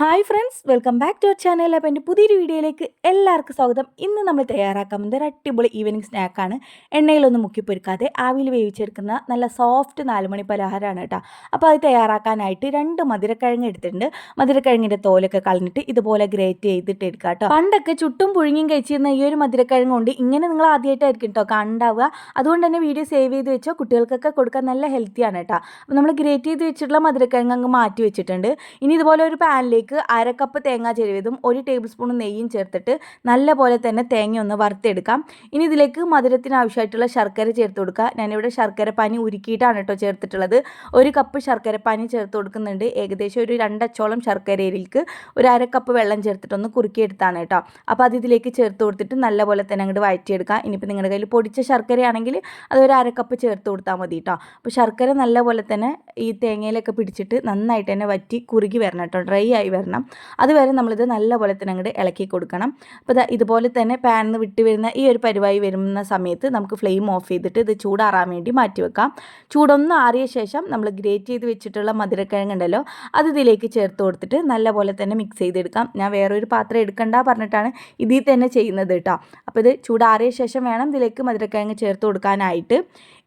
Hi friends welcome back to our channel അപ്പോൾ എന്റെ പുതിയൊരു വീഡിയോയിലേക്ക് എല്ലാവർക്കും സ്വാഗതം. ഇന്ന് നമ്മൾ തയ്യാറാക്കാൻ ഒരു അടിപൊളി ഈവനിങ് സ്നാക്കാണ് എണ്ണയിലൊന്നും മുക്കിപ്പൊരുക്കാതെ ആവിയിൽ വേവിച്ചെടുക്കുന്ന നല്ല സോഫ്റ്റ് നാലുമണി പലഹാരമാണ് കേട്ടോ. അപ്പോൾ അത് തയ്യാറാക്കാനായിട്ട് രണ്ട് മധുരക്കിഴങ്ങ് എടുത്തിട്ടുണ്ട്. മധുരക്കിഴങ്ങിന്റെ തോലൊക്കെ കളഞ്ഞിട്ട് ഇതുപോലെ ഗ്രേറ്റ് ചെയ്തിട്ട് എടുക്കുക കേട്ടോ. പണ്ടൊക്കെ ചുട്ടും പുഴുങ്ങിയും കഴിച്ചിരുന്ന ഈ ഒരു മധുരക്കിഴങ്ങ് കൊണ്ട് ഇങ്ങനെ നിങ്ങൾ ആദ്യമായിട്ടായിരിക്കും കേട്ടോ കണ്ടാവുക. അതുകൊണ്ട് തന്നെ വീഡിയോ സേവ് ചെയ്ത് വെച്ചോ. കുട്ടികൾക്കൊക്കെ കൊടുക്കാൻ നല്ല ഹെൽത്തിയാണ് കേട്ടോ. അപ്പോൾ നമ്മൾ ഗ്രേറ്റ് ചെയ്ത് വെച്ചിട്ടുള്ള മധുരക്കിഴങ്ങ് അങ്ങ് മാറ്റി വെച്ചിട്ടുണ്ട്. ഇനി ഇതുപോലെ ഒരു പാനിലേക്ക് ഇതിലേക്ക് അര കപ്പ് തേങ്ങ ചെരുവതും ഒരു ടേബിൾ സ്പൂൺ നെയ്യും ചേർത്തിട്ട് നല്ലപോലെ തന്നെ തേങ്ങ ഒന്ന് വറുത്തെടുക്കാം. ഇനി ഇതിലേക്ക് മധുരത്തിന് ആവശ്യമായിട്ടുള്ള ശർക്കര ചേർത്ത് കൊടുക്കുക. ഞാനിവിടെ ശർക്കര പാനി ഉരുക്കിയിട്ടാണ് കേട്ടോ ചേർത്തിട്ടുള്ളത്. ഒരു കപ്പ് ശർക്കര പാനി ചേർത്ത് കൊടുക്കുന്നുണ്ട്. ഏകദേശം ഒരു രണ്ടച്ചോളം ശർക്കരയിലേക്ക് ഒരു അര കപ്പ് വെള്ളം ചേർത്തിട്ടൊന്ന് കുറുക്കിയെടുത്താണ് കേട്ടോ. അപ്പോൾ അത് ഇതിലേക്ക് ചേർത്ത് കൊടുത്തിട്ട് നല്ലപോലെ തന്നെ അങ്ങോട്ട് വഴറ്റിയെടുക്കാം. ഇനിയിപ്പോൾ നിങ്ങളുടെ കയ്യിൽ പൊടിച്ച ശർക്കരയാണെങ്കിൽ അതൊരു അര കപ്പ് ചേർത്ത് കൊടുത്താൽ മതി കേട്ടോ. അപ്പോൾ ശർക്കര നല്ലപോലെ തന്നെ ഈ തേങ്ങയിലൊക്കെ പിടിച്ചിട്ട് നന്നായിട്ട് തന്നെ വറ്റി കുറുകി വരണം കേട്ടോ. ഡ്രൈ ആയി വരണം. അതുവരെ നമ്മളിത് നല്ലപോലെ തന്നെ അങ്ങോട്ട് ഇളക്കി കൊടുക്കണം. അപ്പോൾ ഇതുപോലെ തന്നെ പാനിൽ നിന്ന് വിട്ട് വരുന്ന ഈ ഒരു പരിവായി വരുന്ന സമയത്ത് നമുക്ക് ഫ്ലെയിം ഓഫ് ചെയ്തിട്ട് ഇത് ചൂടാറാൻ വേണ്ടി മാറ്റി വെക്കാം. ചൂടൊന്ന് ആറിയ ശേഷം നമ്മൾ ഗ്രേറ്റ് ചെയ്ത് വെച്ചിട്ടുള്ള മധുരക്കിഴങ്ങുണ്ടല്ലോ അത് ഇതിലേക്ക് ചേർത്ത് കൊടുത്തിട്ട് നല്ലപോലെ തന്നെ മിക്സ് ചെയ്തെടുക്കാം. ഞാൻ വേറൊരു പാത്രം എടുക്കണ്ട പറഞ്ഞിട്ടാണ് ഇതിൽ തന്നെ ചെയ്യുന്നത് കേട്ടോ. അപ്പോൾ ഇത് ചൂടാറിയ ശേഷം വേണം ഇതിലേക്ക് മധുരക്കിഴങ്ങ് ചേർത്ത് കൊടുക്കാനായിട്ട്.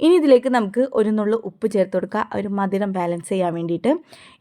ഇനി ഇതിലേക്ക് നമുക്ക് ഒരു നുള്ളു ഉപ്പ് ചേർത്ത് കൊടുക്കുക ഒരു മധുരം ബാലൻസ് ചെയ്യാൻ വേണ്ടിയിട്ട്.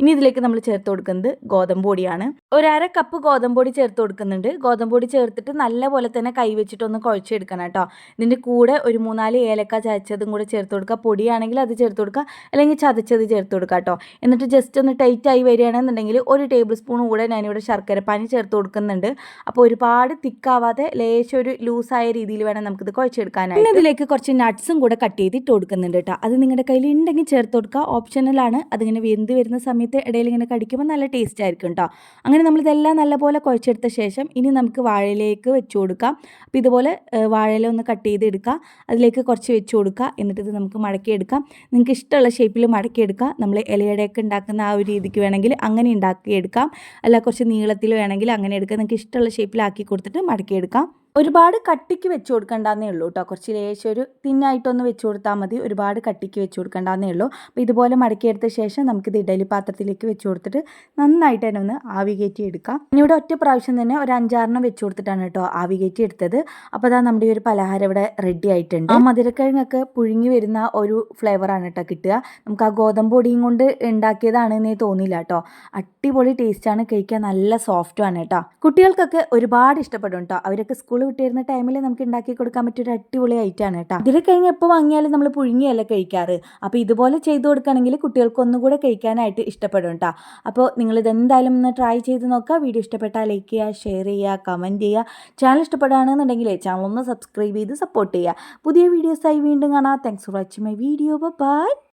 ഇനി ഇതിലേക്ക് നമ്മൾ ചേർത്ത് കൊടുക്കുന്നത് ഗോതമ്പ് പൊടിയാണ്. ഒരു അര കപ്പ് ഗോതമ്പൊടി ചേർത്ത് കൊടുക്കുന്നുണ്ട്. ഗോതമ്പൊടി ചേർത്തിട്ട് നല്ലപോലെ തന്നെ കൈവച്ചിട്ടൊന്ന് കുഴച്ചെടുക്കണം കേട്ടോ. ഇതിന്റെ കൂടെ ഒരു മൂന്നാൽ ഏലക്ക ചതച്ചതും കൂടെ ചേർത്ത് കൊടുക്കുക. പൊടിയാണെങ്കിൽ അത് ചേർത്ത് കൊടുക്കുക. അല്ലെങ്കിൽ ചതച്ചത് ചേർത്ത് കൊടുക്കുക കേട്ടോ. എന്നിട്ട് ജസ്റ്റ് ഒന്ന് ടൈറ്റ് ആയി വരികയാണെന്നുണ്ടെങ്കിൽ ഒരു ടേബിൾ സ്പൂൺ കൂടെ ഞാനിവിടെ ശർക്കര പാനി ചേർത്ത് കൊടുക്കുന്നുണ്ട്. അപ്പോൾ ഒരുപാട് തിക്കാവാതെ ലേശം ഒരു ലൂസായ രീതിയിൽ വേണം നമുക്കിത് കുഴച്ചെടുക്കാനായിട്ട്. പിന്നെ ഇതിലേക്ക് കുറച്ച് നട്ട്സും കൂടെ കട്ട് ചെയ്തിട്ട് കൊടുക്കുന്നുണ്ട് കേട്ടോ. അത് നിങ്ങളുടെ കയ്യിൽ ഉണ്ടെങ്കിൽ ചേർത്ത് കൊടുക്കുക. ഓപ്ഷനലാണ് അതിങ്ങനെ വെന്ത് വരുന്ന സമയത്ത് ഇടയിൽ ഇങ്ങനെ കടിക്കുമ്പോൾ നല്ല ടേസ്റ്റ് ആയിരിക്കും കേട്ടോ. അങ്ങനെ നമ്മളിതെല്ലാം നല്ലപോലെ കുഴച്ചെടുത്ത ശേഷം ഇനി നമുക്ക് വാഴയിലേക്ക് വെച്ച് കൊടുക്കാം. അപ്പോൾ ഇതുപോലെ വാഴയില ഒന്ന് കട്ട് ചെയ്തെടുക്കുക. അതിലേക്ക് കുറച്ച് വെച്ച് കൊടുക്കുക. എന്നിട്ട് ഇത് നമുക്ക് മടക്കിയെടുക്കാം. നിങ്ങൾക്ക് ഇഷ്ടമുള്ള ഷേപ്പിൽ മടക്കിയെടുക്കാം. നമ്മൾ ഇലയുടെയൊക്കെ ഉണ്ടാക്കുന്ന ആ ഒരു രീതിക്ക് വേണമെങ്കിൽ അങ്ങനെ ഉണ്ടാക്കിയെടുക്കാം. അല്ല കുറച്ച് നീളത്തിൽ വേണമെങ്കിൽ അങ്ങനെ എടുക്കാം. നിങ്ങൾക്ക് ഇഷ്ടമുള്ള ഷേപ്പിലാക്കി കൊടുത്തിട്ട് മടക്കിയെടുക്കാം. ഒരുപാട് കട്ടിക്ക് വെച്ച് കൊടുക്കണ്ടെന്നേ ഉള്ളൂ കേട്ടോ കുറച്ച് ലേശം ഒരു തിന്നായിട്ടൊന്ന് വെച്ച് കൊടുത്താൽ മതി. ഒരുപാട് കട്ടിക്ക് വെച്ച് കൊടുക്കണ്ടെന്നേ ഉള്ളൂ. അപ്പോൾ ഇതുപോലെ മടക്കിയെടുത്ത ശേഷം നമുക്കിത് ഇഡലി പാത്രത്തിലേക്ക് വെച്ച് കൊടുത്തിട്ട് നന്നായിട്ട് തന്നെ ഒന്ന് ആവി കയറ്റി എടുക്കാം. ഇവിടെ ഒറ്റ പ്രാവശ്യം തന്നെ ഒരു അഞ്ചാറെണ്ണം വെച്ച് കൊടുത്തിട്ടാണ് കേട്ടോ ആവി കയറ്റി എടുത്തത്. അപ്പോൾ അതാ നമ്മുടെ ഈ ഒരു പലഹാരം ഇവിടെ റെഡി ആയിട്ടുണ്ട്. ആ മധുരക്കിഴങ്ങൊക്കെ പുഴുങ്ങി വരുന്ന ഒരു ഫ്ലേവറാണ് കേട്ടോ കിട്ടുക. നമുക്ക് ആ ഗോതമ്പ് പൊടിയും കൊണ്ട് ഉണ്ടാക്കിയതാണെന്നേ തോന്നില്ല കേട്ടോ അടിപൊളി ടേസ്റ്റാണ് കഴിക്കാൻ നല്ല സോഫ്റ്റുമാണ് കേട്ടോ കുട്ടികൾക്കൊക്കെ ഒരുപാട് ഇഷ്ടപ്പെടും കേട്ടോ അവരൊക്കെ സ്കൂൾ വിട്ടിരുന്ന ടൈമിൽ നമുക്ക് ഉണ്ടാക്കി കൊടുക്കാൻ പറ്റിയ ഒരു അടിപൊളി ഐറ്റമാണ് കേട്ടോ ഇതിൽ കഴിഞ്ഞ് എപ്പോൾ വാങ്ങിയാലും നമ്മൾ പുഴുങ്ങിയല്ല കഴിക്കാറ്? അപ്പോൾ ഇതുപോലെ ചെയ്ത് കൊടുക്കുകയാണെങ്കിൽ കുട്ടികൾക്ക് ഒന്നുകൂടെ കഴിക്കാനായിട്ട് ഇഷ്ടപ്പെടും കേട്ടോ അപ്പോൾ നിങ്ങൾ എന്തായാലും ഒന്ന് ട്രൈ ചെയ്ത് നോക്കുക വീഡിയോ ഇഷ്ടപ്പെട്ടാൽ ലൈക്ക് ചെയ്യുക ഷെയർ ചെയ്യുക കമന്റ് ചെയ്യുക ചാനൽ ഇഷ്ടപ്പെടുകയാണെന്നുണ്ടെങ്കിൽ ചാനൽ ഒന്ന് സബ്സ്ക്രൈബ് ചെയ്ത് സപ്പോർട്ട് ചെയ്യുക പുതിയ വീഡിയോസായി വീണ്ടും കാണാം. Thanks for watching my video bye